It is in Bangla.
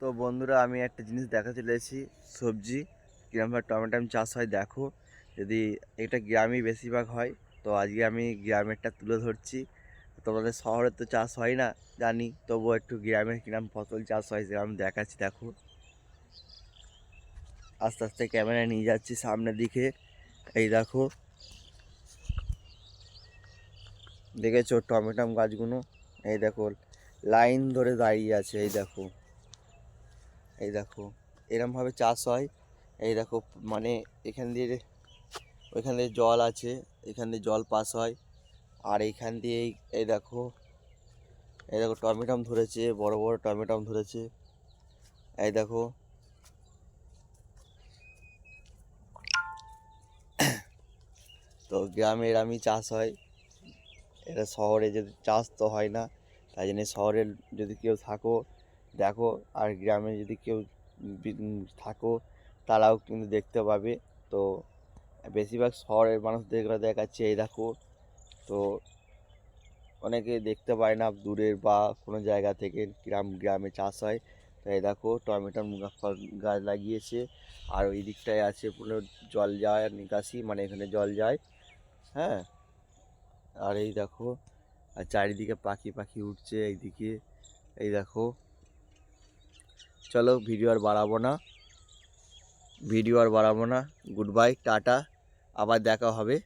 তো বন্ধুরা, আমি একটা জিনিস দেখা চলে এসেছি, সবজি। কিরমভাবে টমেটো চাষ হয় দেখো। যদি এটা গ্রামেই বেশিরভাগ হয়, তো আজকে আমি গ্রামেরটা তুলে ধরছি। তোমাদের শহরে তো চাষ হয় না, জানি। তবুও একটু গ্রামের কিরম ফসল চাষ হয় সেরকম দেখাচ্ছি, দেখো। আস্তে আস্তে ক্যামেরা নিয়ে যাচ্ছি সামনের দিকে। এই দেখো। দেখেছ টমেটম গাছগুলো? এই দেখো, লাইন ধরে দাঁড়িয়ে আছে, এই দেখো। এই দেখো, এরমভাবে চাষ হয়। এই দেখো মানে এখান দিয়ে ওইখান দিয়ে জল আছে, এখান দিয়ে জল পাস হয়। আর এইখান দিয়ে এই- দেখো, এই দেখো টমেটম ধরেছে, বড় বড় টমেটম ধরেছে। এই দেখো, তো গ্রামে এরামই চাষ হয়। এটা শহরে যদি চাষ তো হয় না, তাই জন্য শহরে যদি কেউ থাকো দেখো, আর গ্রামে যদি কেউ থাকো, তারাও কিন্তু দেখতে পাবে। তো বেশিরভাগ শহরের মানুষদের দেখাচ্ছে, এই দেখো। তো অনেকে দেখতে পায় না, দূরের বা কোনো জায়গা থেকে গ্রাম, গ্রামে চাষ হয়। তো এই দেখো, টমেটোর মুগা ফল- গাছ লাগিয়েছে। আর ওই দিকটায় আছে পুরো জল যায়, নিকাশি মানে এখানে জল যায়। হ্যাঁ? আর এই দেখো, আর চারিদিকে পাখি পাখি উঠছে এইদিকে। এই দেখো। চলো ভিডিও আর বাড়াবো না। ভিডিও আর বাড়াবো না। Good bye tata. আবার দেখা হবে।